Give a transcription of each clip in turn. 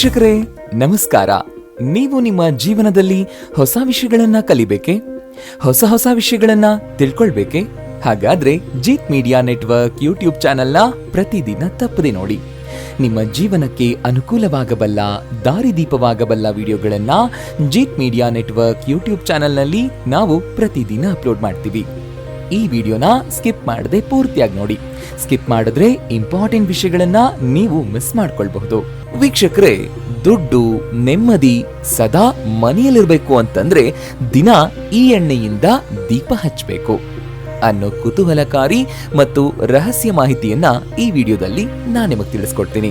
ವೀಕ್ಷಕರೇ, ನಮಸ್ಕಾರ. ನೀವು ನಿಮ್ಮ ಜೀವನದಲ್ಲಿ ಹೊಸ ವಿಷಯಗಳನ್ನ ಕಲಿಬೇಕೆ? ಹೊಸ ಹೊಸ ವಿಷಯಗಳನ್ನ ತಿಳ್ಕೊಳ್ಬೇಕೆ? ಹಾಗಾದ್ರೆ ಜೀತ್ ಮೀಡಿಯಾ ನೆಟ್ವರ್ಕ್ ಯೂಟ್ಯೂಬ್ ಚಾನೆಲ್ನ ಪ್ರತಿದಿನ ತಪ್ಪದೆ ನೋಡಿ. ನಿಮ್ಮ ಜೀವನಕ್ಕೆ ಅನುಕೂಲವಾಗಬಲ್ಲ, ದಾರಿದೀಪವಾಗಬಲ್ಲ ವಿಡಿಯೋಗಳನ್ನ ಜೀತ್ ಮೀಡಿಯಾ ನೆಟ್ವರ್ಕ್ ಯೂಟ್ಯೂಬ್ ಚಾನೆಲ್ನಲ್ಲಿ ನಾವು ಪ್ರತಿದಿನ ಅಪ್ಲೋಡ್ ಮಾಡ್ತೀವಿ. ಈ ವಿಡಿಯೋನ ಸ್ಕಿಪ್ ಮಾಡದೆ ಪೂರ್ತಿಯಾಗಿ ನೋಡಿ. ಸ್ಕಿಪ್ ಮಾಡಿದ್ರೆ ಇಂಪಾರ್ಟೆಂಟ್ ವಿಷಯಗಳನ್ನ ನೀವು ಮಿಸ್ ಮಾಡ್ಕೊಳ್ಬಹುದು. ವೀಕ್ಷಕರೇ, ದುಡ್ಡು ನೆಮ್ಮದಿ ಸದಾ ಮನೆಯಲ್ಲಿರಬೇಕು ಅಂತಂದ್ರೆ ದಿನ ಈ ಎಣ್ಣೆಯಿಂದ ದೀಪ ಹಚ್ಚಬೇಕು. ಅನ್ನೋ ಕುತೂಹಲಕಾರಿ ಮತ್ತು ರಹಸ್ಯ ಮಾಹಿತಿಯನ್ನ ಈ ವಿಡಿಯೋದಲ್ಲಿ ನಾನು ನಿಮಗೆ ತಿಳಿಸ್ಕೊಡ್ತೀನಿ.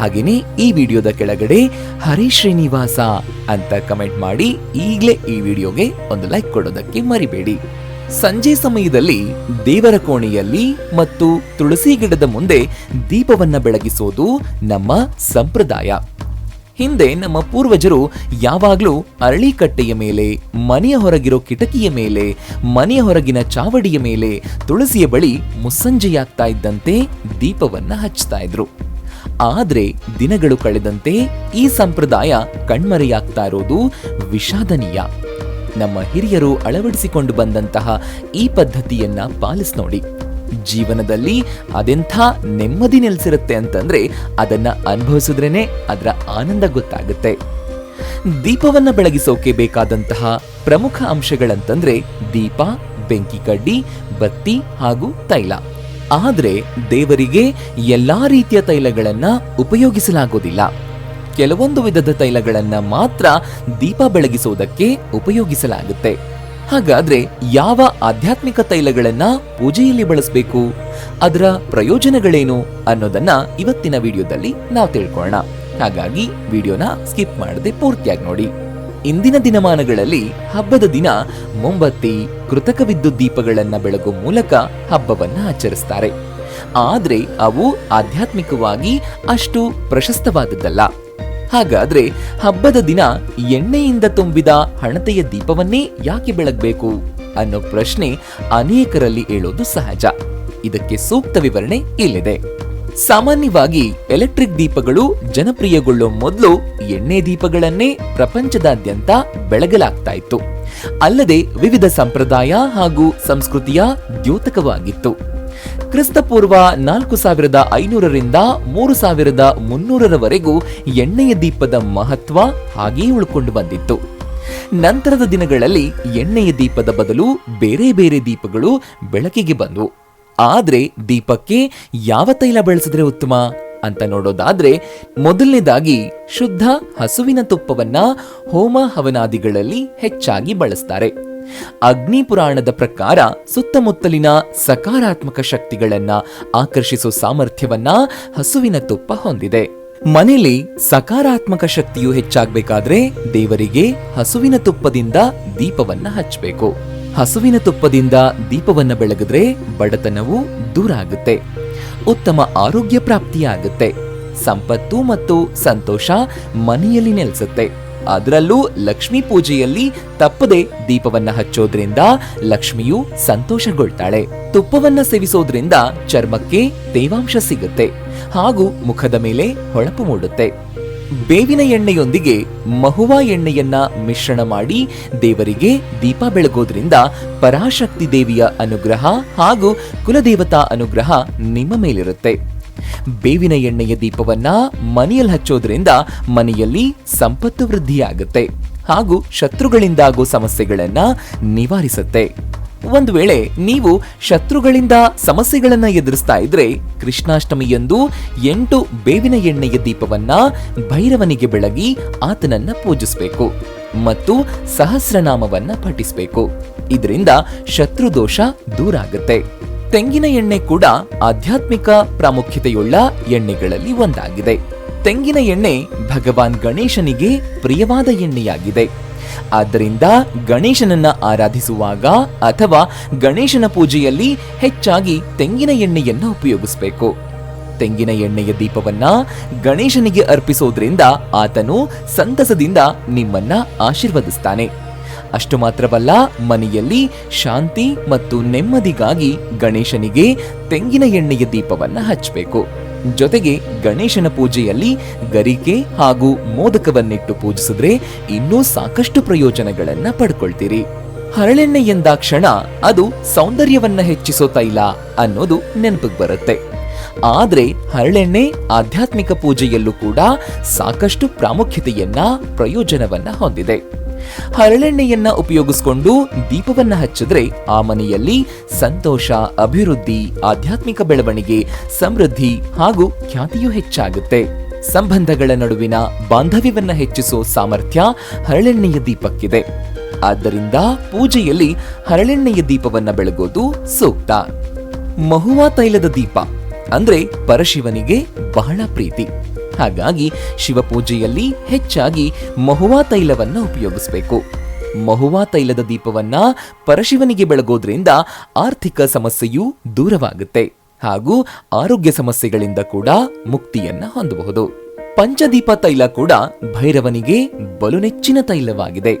ಹಾಗೆಯೇ ಈ ವಿಡಿಯೋದ ಕೆಳಗಡೆ ಹರಿ ಶ್ರೀನಿವಾಸ ಅಂತ ಕಮೆಂಟ್ ಮಾಡಿ ಈಗಲೇ ಈ ವಿಡಿಯೋಗೆ ಒಂದು ಲೈಕ್ ಕೊಡೋದಕ್ಕೆ ಮರಿಬೇಡಿ. ಸಂಜೆ ಸಮಯದಲ್ಲಿ ದೇವರ ಕೋಣೆಯಲ್ಲಿ ಮತ್ತು ತುಳಸಿ ಗಿಡದ ಮುಂದೆ ದೀಪವನ್ನ ಬೆಳಗಿಸೋದು ನಮ್ಮ ಸಂಪ್ರದಾಯ. ಹಿಂದೆ ನಮ್ಮ ಪೂರ್ವಜರು ಯಾವಾಗಲೂ ಅರಳಿಕಟ್ಟೆಯ ಮೇಲೆ, ಮನೆಯ ಹೊರಗಿರೋ ಕಿಟಕಿಯ ಮೇಲೆ, ಮನೆಯ ಹೊರಗಿನ ಚಾವಡಿಯ ಮೇಲೆ, ತುಳಸಿಯ ಬಳಿ ಮುಸ್ಸಂಜೆಯಾಗ್ತಾ ಇದ್ದಂತೆ ದೀಪವನ್ನ ಹಚ್ತಾ ಇದ್ರು. ಆದ್ರೆ ದಿನಗಳು ಕಳೆದಂತೆ ಈ ಸಂಪ್ರದಾಯ ಕಣ್ಮರೆಯಾಗ್ತಾ ಇರೋದು ವಿಷಾದನೀಯ. ನಮ್ಮ ಹಿರಿಯರು ಅಳವಡಿಸಿಕೊಂಡು ಬಂದಂತಹ ಈ ಪದ್ಧತಿಯನ್ನ ಪಾಲಿಸ್ ನೋಡಿ. ಜೀವನದಲ್ಲಿ ಅದೆಂಥ ನೆಮ್ಮದಿ ನೆಲೆಸಿರುತ್ತೆ ಅಂತಂದ್ರೆ ಅದನ್ನ ಅನುಭವಿಸಿದ್ರೇನೆ ಅದರ ಆನಂದ ಗೊತ್ತಾಗುತ್ತೆ. ದೀಪವನ್ನ ಬೆಳಗಿಸೋಕೆ ಬೇಕಾದಂತಹ ಪ್ರಮುಖ ಅಂಶಗಳಂತಂದ್ರೆ ದೀಪ, ಬೆಂಕಿ ಕಡ್ಡಿ, ಬತ್ತಿ ಹಾಗೂ ತೈಲ. ಆದರೆ ದೇವರಿಗೆ ಎಲ್ಲಾ ರೀತಿಯ ತೈಲಗಳನ್ನ ಉಪಯೋಗಿಸಲಾಗೋದಿಲ್ಲ. ಕೆಲವೊಂದು ವಿಧದ ತೈಲಗಳನ್ನು ಮಾತ್ರ ದೀಪ ಬೆಳಗಿಸುವುದಕ್ಕೆ ಉಪಯೋಗಿಸಲಾಗುತ್ತೆ. ಹಾಗಾದ್ರೆ ಯಾವ ಆಧ್ಯಾತ್ಮಿಕ ತೈಲಗಳನ್ನ ಪೂಜೆಯಲ್ಲಿ ಬಳಸಬೇಕು? ಅದರ ಪ್ರಯೋಜನಗಳೇನು ಅನ್ನೋದನ್ನ ಇವತ್ತಿನ ವಿಡಿಯೋದಲ್ಲಿ ನಾವು ತಿಳ್ಕೊಳ್ಳೋಣ ಹಾಗಾಗಿ ವಿಡಿಯೋನ ಸ್ಕಿಪ್ ಮಾಡದೆ ಪೂರ್ತಿಯಾಗಿ ನೋಡಿ. ಇಂದಿನ ದಿನಮಾನಗಳಲ್ಲಿ ಹಬ್ಬದ ದಿನ ಮೊಂಬತ್ತಿ ಕೃತಕ ವಿದ್ಯುತ್ ದೀಪಗಳನ್ನು ಬೆಳಗುವ ಮೂಲಕ ಹಬ್ಬವನ್ನ ಆಚರಿಸ್ತಾರೆ. ಆದರೆ ಅವು ಆಧ್ಯಾತ್ಮಿಕವಾಗಿ ಅಷ್ಟು ಪ್ರಶಸ್ತವಾದದ್ದಲ್ಲ. ಹಾಗಾದ್ರೆ ಹಬ್ಬದ ದಿನ ಎಣ್ಣೆಯಿಂದ ತುಂಬಿದ ಹಣತೆಯ ದೀಪವನ್ನೇ ಯಾಕೆ ಬೆಳಗ್ಬೇಕು ಅನ್ನೋ ಪ್ರಶ್ನೆ ಅನೇಕರಲ್ಲಿ ಏಳೋದು ಸಹಜ. ಇದಕ್ಕೆ ಸೂಕ್ತ ವಿವರಣೆ ಇಲ್ಲಿದೆ. ಸಾಮಾನ್ಯವಾಗಿ ಎಲೆಕ್ಟ್ರಿಕ್ ದೀಪಗಳು ಜನಪ್ರಿಯಗೊಳ್ಳೋ ಮೊದಲು ಎಣ್ಣೆ ದೀಪಗಳನ್ನೇ ಪ್ರಪಂಚದಾದ್ಯಂತ ಬೆಳಗಲಾಗ್ತಾ ಇತ್ತು. ಅಲ್ಲದೆ ವಿವಿಧ ಸಂಪ್ರದಾಯ ಹಾಗೂ ಸಂಸ್ಕೃತಿಯ ದ್ಯೋತಕವಾಗಿತ್ತು. ಕ್ರಿಸ್ತಪೂರ್ವ ನಾಲ್ಕು ಸಾವಿರದ ಐನೂರರಿಂದ ಮೂರು ಸಾವಿರದ ಮುನ್ನೂರರವರೆಗೂ ಎಣ್ಣೆಯ ದೀಪದ ಮಹತ್ವ ಹಾಗೆಯೇ ಉಳ್ಕೊಂಡು ಬಂದಿತ್ತು. ನಂತರದ ದಿನಗಳಲ್ಲಿ ಎಣ್ಣೆಯ ದೀಪದ ಬದಲು ಬೇರೆ ಬೇರೆ ದೀಪಗಳು ಬೆಳಕಿಗೆ ಬಂದವು. ಆದರೆ ದೀಪಕ್ಕೆ ಯಾವ ತೈಲ ಬಳಸಿದ್ರೆ ಉತ್ತಮ ಅಂತ ನೋಡೋದಾದ್ರೆ ಮೊದಲನೇದಾಗಿ ಶುದ್ಧ ಹಸುವಿನ ತುಪ್ಪವನ್ನ ಹೋಮ ಹವನಾದಿಗಳಲ್ಲಿ ಹೆಚ್ಚಾಗಿ ಬಳಸ್ತಾರೆ. ಅಗ್ನಿ ಪುರಾಣದ ಪ್ರಕಾರ ಸುತ್ತಮುತ್ತಲಿನ ಸಕಾರಾತ್ಮಕ ಶಕ್ತಿಗಳನ್ನ ಆಕರ್ಷಿಸೋ ಸಾಮರ್ಥ್ಯವನ್ನ ಹಸುವಿನ ತುಪ್ಪ ಹೊಂದಿದೆ. ಮನೆಯಲ್ಲಿ ಸಕಾರಾತ್ಮಕ ಶಕ್ತಿಯು ಹೆಚ್ಚಾಗಬೇಕಾದ್ರೆ ದೇವರಿಗೆ ಹಸುವಿನ ತುಪ್ಪದಿಂದ ದೀಪವನ್ನ ಹಚ್ಚಬೇಕು ಹಸುವಿನ ತುಪ್ಪದಿಂದ ದೀಪವನ್ನ ಬೆಳಗಿದ್ರೆ ಬಡತನವು ದೂರ ಆಗುತ್ತೆ. ಉತ್ತಮ ಆರೋಗ್ಯ ಪ್ರಾಪ್ತಿಯಾಗುತ್ತೆ. ಸಂಪತ್ತು ಮತ್ತು ಸಂತೋಷ ಮನೆಯಲ್ಲಿ ನೆಲೆಸುತ್ತೆ. ಅದರಲ್ಲೂ ಲಕ್ಷ್ಮೀ ಪೂಜೆಯಲ್ಲಿ ತಪ್ಪದೆ ದೀಪವನ್ನ ಹಚ್ಚೋದ್ರಿಂದ ಲಕ್ಷ್ಮಿಯು ಸಂತೋಷಗೊಳ್ತಾಳೆ. ತುಪ್ಪವನ್ನ ಸೇವಿಸೋದ್ರಿಂದ ಚರ್ಮಕ್ಕೆ ತೇವಾಂಶ ಸಿಗುತ್ತೆ. ಹಾಗೂ ಮುಖದ ಮೇಲೆ ಹೊಳಪು ಮೂಡುತ್ತೆ. ಬೇವಿನ ಎಣ್ಣೆಯೊಂದಿಗೆ ಮಹುವಾ ಎಣ್ಣೆಯನ್ನ ಮಿಶ್ರಣ ಮಾಡಿ ದೇವರಿಗೆ ದೀಪ ಬೆಳಗೋದ್ರಿಂದ ಪರಾಶಕ್ತಿ ದೇವಿಯ ಅನುಗ್ರಹ ಹಾಗೂ ಕುಲದೇವತಾ ಅನುಗ್ರಹ ನಿಮ್ಮ ಮೇಲಿರುತ್ತೆ. ಬೇವಿನ ಎಣ್ಣೆಯ ದೀಪವನ್ನ ಮನೆಯಲ್ಲಿ ಹಚ್ಚೋದ್ರಿಂದ ಮನೆಯಲ್ಲಿ ಸಂಪತ್ತು ವೃದ್ಧಿಯಾಗುತ್ತೆ ಹಾಗೂ ಶತ್ರುಗಳಿಂದಾಗೋ ಸಮಸ್ಯೆಗಳನ್ನ ನಿವಾರಿಸುತ್ತೆ. ಒಂದು ವೇಳೆ ನೀವು ಶತ್ರುಗಳಿಂದ ಸಮಸ್ಯೆಗಳನ್ನ ಎದುರಿಸ್ತಾ ಇದ್ರೆ ಕೃಷ್ಣಾಷ್ಟಮಿಯಂದು ಎಂಟು ಬೇವಿನ ಎಣ್ಣೆಯ ದೀಪವನ್ನ ಭೈರವನಿಗೆ ಬೆಳಗಿ ಆತನನ್ನ ಪೂಜಿಸಬೇಕು ಮತ್ತು ಸಹಸ್ರನಾಮವನ್ನ ಪಠಿಸಬೇಕು. ಇದರಿಂದ ಶತ್ರು ದೋಷ ದೂರ ಆಗುತ್ತೆ ತೆಂಗಿನ ಎಣ್ಣೆ ಕೂಡ ಆಧ್ಯಾತ್ಮಿಕ ಪ್ರಾಮುಖ್ಯತೆಯುಳ್ಳ ಎಣ್ಣೆಗಳಲ್ಲಿ ಒಂದಾಗಿದೆ. ತೆಂಗಿನ ಎಣ್ಣೆ ಭಗವಾನ್ ಗಣೇಶನಿಗೆ ಪ್ರಿಯವಾದ ಎಣ್ಣೆಯಾಗಿದೆ. ಆದ್ದರಿಂದ ಗಣೇಶನನ್ನ ಆರಾಧಿಸುವಾಗ ಅಥವಾ ಗಣೇಶನ ಪೂಜೆಯಲ್ಲಿ ಹೆಚ್ಚಾಗಿ ತೆಂಗಿನ ಎಣ್ಣೆಯನ್ನು ಉಪಯೋಗಿಸಬೇಕು. ತೆಂಗಿನ ಎಣ್ಣೆಯ ದೀಪವನ್ನ ಗಣೇಶನಿಗೆ ಅರ್ಪಿಸೋದ್ರಿಂದ ಆತನು ಸಂತಸದಿಂದ ನಿಮ್ಮನ್ನ ಆಶೀರ್ವದಿಸ್ತಾನೆ. ಅಷ್ಟು ಮಾತ್ರವಲ್ಲ, ಮನೆಯಲ್ಲಿ ಶಾಂತಿ ಮತ್ತು ನೆಮ್ಮದಿಗಾಗಿ ಗಣೇಶನಿಗೆ ತೆಂಗಿನ ಎಣ್ಣೆಯ ದೀಪವನ್ನ ಹಚ್ಚಬೇಕು ಜೊತೆಗೆ ಗಣೇಶನ ಪೂಜೆಯಲ್ಲಿ ಗರಿಕೆ ಹಾಗೂ ಮೋದಕವನ್ನಿಟ್ಟು ಪೂಜಿಸಿದ್ರೆ ಇನ್ನೂ ಸಾಕಷ್ಟು ಪ್ರಯೋಜನಗಳನ್ನ ಪಡ್ಕೊಳ್ತೀರಿ. ಹರಳೆಣ್ಣೆ ಎಂದಾಕ್ಷಣ ಅದು ಸೌಂದರ್ಯವನ್ನ ಹೆಚ್ಚಿಸೋ ತೈಲ ಅನ್ನೋದು ನೆನಪಿಗೆ ಬರುತ್ತೆ. ಆದ್ರೆ ಹರಳೆಣ್ಣೆ ಆಧ್ಯಾತ್ಮಿಕ ಪೂಜೆಯಲ್ಲೂ ಕೂಡ ಸಾಕಷ್ಟು ಪ್ರಾಮುಖ್ಯತೆಯನ್ನ ಪ್ರಯೋಜನವನ್ನ ಹೊಂದಿದೆ. ಹರಳೆಣ್ಣೆಯನ್ನ ಉಪಯೋಗಿಸಿಕೊಂಡು ದೀಪವನ್ನ ಹಚ್ಚಿದ್ರೆ ಆ ಮನೆಯಲ್ಲಿ ಸಂತೋಷ, ಅಭಿವೃದ್ಧಿ, ಆಧ್ಯಾತ್ಮಿಕ ಬೆಳವಣಿಗೆ, ಸಮೃದ್ಧಿ ಹಾಗೂ ಖ್ಯಾತಿಯೂ ಹೆಚ್ಚಾಗುತ್ತೆ. ಸಂಬಂಧಗಳ ನಡುವಿನ ಬಾಂಧವ್ಯವನ್ನ ಹೆಚ್ಚಿಸೋ ಸಾಮರ್ಥ್ಯ ಹರಳೆಣ್ಣೆಯ ದೀಪಕ್ಕಿದೆ. ಆದ್ದರಿಂದ ಪೂಜೆಯಲ್ಲಿ ಹರಳೆಣ್ಣೆಯ ದೀಪವನ್ನ ಬೆಳಗೋದು ಸೂಕ್ತ. ಮಹುವಾ ತೈಲದ ದೀಪ ಅಂದ್ರೆ ಪರಶಿವನಿಗೆ ಬಹಳ ಪ್ರೀತಿ. ಹಾಗಾಗಿ ಶಿವಪೂಜೆಯಲ್ಲಿ ಹೆಚ್ಚಾಗಿ ಮಹುವಾ ತೈಲವನ್ನು ಉಪಯೋಗಿಸಬೇಕು. ಮಹುವಾ ತೈಲದ ದೀಪವನ್ನ ಪರಶಿವನಿಗೆ ಬೆಳಗೋದ್ರಿಂದ ಆರ್ಥಿಕ ಸಮಸ್ಯೆಯೂ ದೂರವಾಗುತ್ತೆ ಹಾಗೂ ಆರೋಗ್ಯ ಸಮಸ್ಯೆಗಳಿಂದ ಕೂಡ ಮುಕ್ತಿಯನ್ನ ಹೊಂದಬಹುದು. ಪಂಚದೀಪ ತೈಲ ಕೂಡ ಭೈರವನಿಗೆ ಬಲು ನೆಚ್ಚಿನ ತೈಲವಾಗಿದೆ.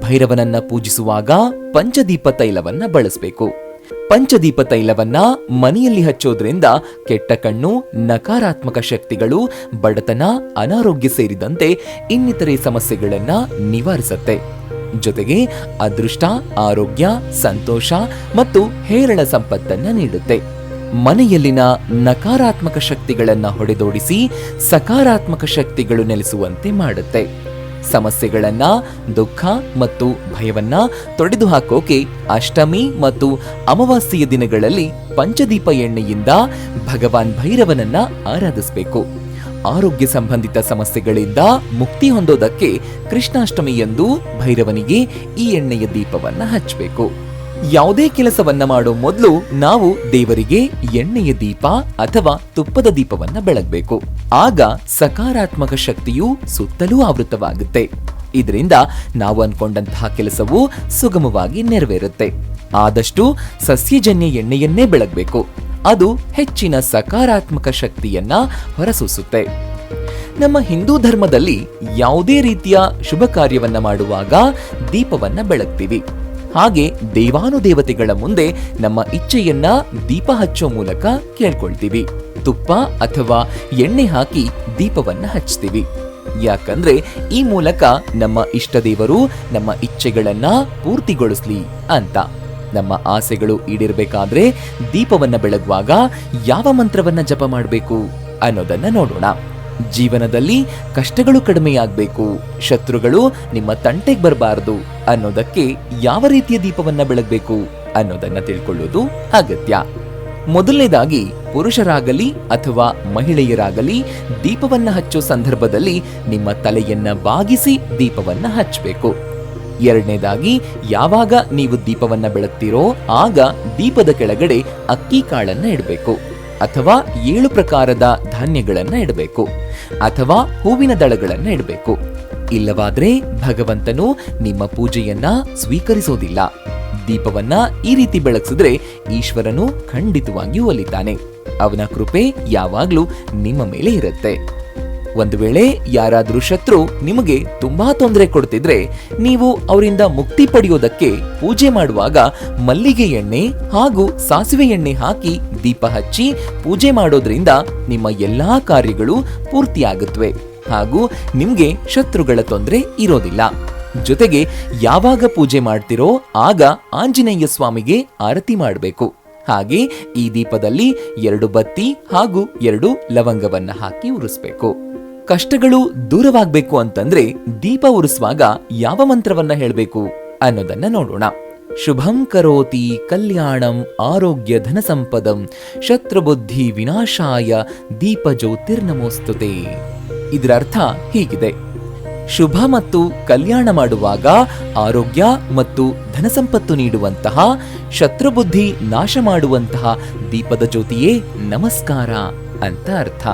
ಭೈರವನನ್ನ ಪೂಜಿಸುವಾಗ ಪಂಚದೀಪ ತೈಲವನ್ನ ಬಳಸಬೇಕು. ಪಂಚದೀಪ ತೈಲವನ್ನ ಮನೆಯಲ್ಲಿ ಹಚ್ಚೋದ್ರಿಂದ ಕೆಟ್ಟ ಕಣ್ಣು, ನಕಾರಾತ್ಮಕ ಶಕ್ತಿಗಳು, ಬಡತನ, ಅನಾರೋಗ್ಯ ಸೇರಿದಂತೆ ಇನ್ನಿತರೆ ಸಮಸ್ಯೆಗಳನ್ನ ನಿವಾರಿಸುತ್ತೆ. ಜೊತೆಗೆ ಅದೃಷ್ಟ, ಆರೋಗ್ಯ, ಸಂತೋಷ ಮತ್ತು ಹೇರಳ ಸಂಪತ್ತನ್ನ ನೀಡುತ್ತೆ. ಮನೆಯಲ್ಲಿನ ನಕಾರಾತ್ಮಕ ಶಕ್ತಿಗಳನ್ನ ಹೊಡೆದೋಡಿಸಿ ಸಕಾರಾತ್ಮಕ ಶಕ್ತಿಗಳು ನೆಲೆಸುವಂತೆ ಮಾಡುತ್ತೆ. ಸಮಸ್ಯೆಗಳನ್ನ, ದುಃಖ ಮತ್ತು ಭಯವನ್ನ ತೊಡೆದು ಹಾಕೋಕೆ ಅಷ್ಟಮಿ ಮತ್ತು ಅಮಾವಾಸ್ಯೆಯ ದಿನಗಳಲ್ಲಿ ಪಂಚದೀಪ ಎಣ್ಣೆಯಿಂದ ಭಗವಾನ್ ಭೈರವನನ್ನ ಆರಾಧಿಸಬೇಕು. ಆರೋಗ್ಯ ಸಂಬಂಧಿತ ಸಮಸ್ಯೆಗಳಿಂದ ಮುಕ್ತಿ ಹೊಂದೋದಕ್ಕೆ ಕೃಷ್ಣಾಷ್ಟಮಿಯಂದು ಭೈರವನಿಗೆ ಈ ಎಣ್ಣೆಯ ದೀಪವನ್ನ ಹಚ್ಚಬೇಕು ಯಾವುದೇ ಕೆಲಸವನ್ನ ಮಾಡೋ ಮೊದಲು ನಾವು ದೇವರಿಗೆ ಎಣ್ಣೆಯ ದೀಪ ಅಥವಾ ತುಪ್ಪದ ದೀಪವನ್ನ ಬೆಳಗಬೇಕು. ಆಗ ಸಕಾರಾತ್ಮಕ ಶಕ್ತಿಯು ಸುತ್ತಲೂ ಆವೃತವಾಗುತ್ತೆ. ಇದರಿಂದ ನಾವು ಅನ್ಕೊಂಡಂತಹ ಕೆಲಸವು ಸುಗಮವಾಗಿ ನೆರವೇರುತ್ತೆ. ಆದಷ್ಟು ಸಸ್ಯಜನ್ಯ ಎಣ್ಣೆಯನ್ನೇ ಬೆಳಗಬೇಕು. ಅದು ಹೆಚ್ಚಿನ ಸಕಾರಾತ್ಮಕ ಶಕ್ತಿಯನ್ನ ಹೊರಸೂಸುತ್ತೆ. ನಮ್ಮ ಹಿಂದೂ ಧರ್ಮದಲ್ಲಿ ಯಾವುದೇ ರೀತಿಯ ಶುಭ ಕಾರ್ಯವನ್ನ ಮಾಡುವಾಗ ದೀಪವನ್ನ ಬೆಳಗ್ತೀವಿ. ಹಾಗೆ ದೇವಾನುದೇವತೆಗಳ ಮುಂದೆ ನಮ್ಮ ಇಚ್ಛೆಯನ್ನ ದೀಪ ಹಚ್ಚೋ ಮೂಲಕ ಕೇಳ್ಕೊಳ್ತೀವಿ. ತುಪ್ಪ ಅಥವಾ ಎಣ್ಣೆ ಹಾಕಿ ದೀಪವನ್ನ ಹಚ್ತೀವಿ. ಯಾಕಂದ್ರೆ ಈ ಮೂಲಕ ನಮ್ಮ ಇಷ್ಟ ದೇವರು ನಮ್ಮ ಇಚ್ಛೆಗಳನ್ನ ಪೂರ್ತಿಗೊಳಿಸ್ಲಿ ಅಂತ. ನಮ್ಮ ಆಸೆಗಳು ಈಡಿರಬೇಕಾದ್ರೆ ದೀಪವನ್ನ ಬೆಳಗುವಾಗ ಯಾವ ಮಂತ್ರವನ್ನ ಜಪ ಮಾಡಬೇಕು ಅನ್ನೋದನ್ನ ನೋಡೋಣ. ಜೀವನದಲ್ಲಿ ಕಷ್ಟಗಳು ಕಡಿಮೆಯಾಗಬೇಕು. ಶತ್ರುಗಳು ನಿಮ್ಮ ತಂಟೆಗೆ ಬರಬಾರದು ಅನ್ನೋದಕ್ಕೆ ಯಾವ ರೀತಿಯ ದೀಪವನ್ನ ಬೆಳಗಬೇಕು ಅನ್ನೋದನ್ನ ತಿಳ್ಕೊಳ್ಳೋದು ಅಗತ್ಯ. ಮೊದಲನೇದಾಗಿ ಪುರುಷರಾಗಲಿ ಅಥವಾ ಮಹಿಳೆಯರಾಗಲಿ ದೀಪವನ್ನ ಹಚ್ಚೋ ಸಂದರ್ಭದಲ್ಲಿ ನಿಮ್ಮ ತಲೆಯನ್ನ ಬಾಗಿಸಿ ದೀಪವನ್ನ ಹಚ್ಚಬೇಕು. ಎರಡನೇದಾಗಿ ಯಾವಾಗ ನೀವು ದೀಪವನ್ನ ಬೆಳಗ್ತೀರೋ ಆಗ ದೀಪದ ಕೆಳಗಡೆ ಅಕ್ಕಿ ಕಾಳನ್ನ ಇಡಬೇಕು. ಅಥವಾ ಏಳು ಪ್ರಕಾರದ ಧಾನ್ಯಗಳನ್ನು ಇಡಬೇಕು ಅಥವಾ ಹೂವಿನ ದಳಗಳನ್ನು ಇಡಬೇಕು. ಇಲ್ಲವಾದರೆ ಭಗವಂತನು ನಿಮ್ಮ ಪೂಜೆಯನ್ನ ಸ್ವೀಕರಿಸೋದಿಲ್ಲ. ದೀಪವನ್ನ ಈ ರೀತಿ ಬೆಳಗಿಸಿದ್ರೆ ಈಶ್ವರನು ಖಂಡಿತವಾಗಿಯೂ ಒಲಿತಾನೆ. ಅವನ ಕೃಪೆ ಯಾವಾಗಲೂ ನಿಮ್ಮ ಮೇಲೆ ಇರುತ್ತೆ. ಒಂದು ವೇಳೆ ಯಾರಾದರೂ ಶತ್ರು ನಿಮಗೆ ತುಂಬಾ ತೊಂದರೆ ಕೊಡ್ತಿದ್ರೆ ನೀವು ಅವರಿಂದ ಮುಕ್ತಿ ಪಡೆಯೋದಕ್ಕೆ ಪೂಜೆ ಮಾಡುವಾಗ ಮಲ್ಲಿಗೆ ಎಣ್ಣೆ ಹಾಗೂ ಸಾಸಿವೆ ಎಣ್ಣೆ ಹಾಕಿ ದೀಪ ಹಚ್ಚಿ ಪೂಜೆ ಮಾಡೋದ್ರಿಂದ ನಿಮ್ಮ ಎಲ್ಲಾ ಕಾರ್ಯಗಳು ಪೂರ್ತಿಯಾಗುತ್ತವೆ ಹಾಗೂ ನಿಮ್ಗೆ ಶತ್ರುಗಳ ತೊಂದರೆ ಇರೋದಿಲ್ಲ. ಜೊತೆಗೆ ಯಾವಾಗ ಪೂಜೆ ಮಾಡ್ತಿರೋ ಆಗ ಆಂಜನೇಯ ಸ್ವಾಮಿಗೆ ಆರತಿ ಮಾಡಬೇಕು. ಹಾಗೆ ಈ ದೀಪದಲ್ಲಿ ಎರಡು ಬತ್ತಿ ಹಾಗೂ ಎರಡು ಲವಂಗವನ್ನ ಹಾಕಿ ಉರಿಸ್ಬೇಕು. ಕಷ್ಟಗಳು ದೂರವಾಗಬೇಕು ಅಂತಂದ್ರೆ ದೀಪ ಉರಿಸುವಾಗ ಯಾವ ಮಂತ್ರವನ್ನ ಹೇಳಬೇಕು ಅನ್ನೋದನ್ನ ನೋಡೋಣ. ಶುಭಂ ಕರೋತಿ ಕಲ್ಯಾಣಂ ಆರೋಗ್ಯ ಧನ ಸಂಪದಂ ಶತ್ರುಬುದ್ಧಿ ವಿನಾಶಾಯ ದೀಪ ಜ್ಯೋತಿರ್ನಮೋಸ್ತುತೆ. ಇದರ ಅರ್ಥ ಹೀಗಿದೆ. ಶುಭ ಮತ್ತು ಕಲ್ಯಾಣ ಮಾಡುವಾಗ ಆರೋಗ್ಯ ಮತ್ತು ಧನಸಂಪತ್ತು ನೀಡುವಂತಹ, ಶತ್ರುಬುದ್ಧಿ ನಾಶ ಮಾಡುವಂತಹ ದೀಪದ ಜ್ಯೋತಿಯೇ ನಮಸ್ಕಾರ ಅಂತ ಅರ್ಥ.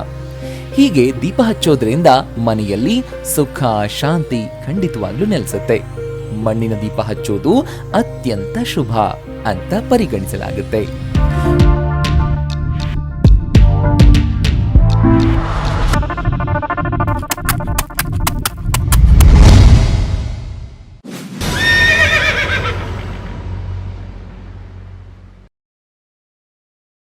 ಹೀಗೆ ದೀಪ ಹಚ್ಚೋದ್ರಿಂದ ಮನೆಯಲ್ಲಿ ಸುಖ, ಶಾಂತಿ ಖಂಡಿತವಾಗ್ಲೂ ನೆಲೆಸುತ್ತೆ. ಮಣ್ಣಿನ ದೀಪ ಹಚ್ಚೋದು ಅತ್ಯಂತ ಶುಭ ಅಂತ ಪರಿಗಣಿಸಲಾಗುತ್ತೆ.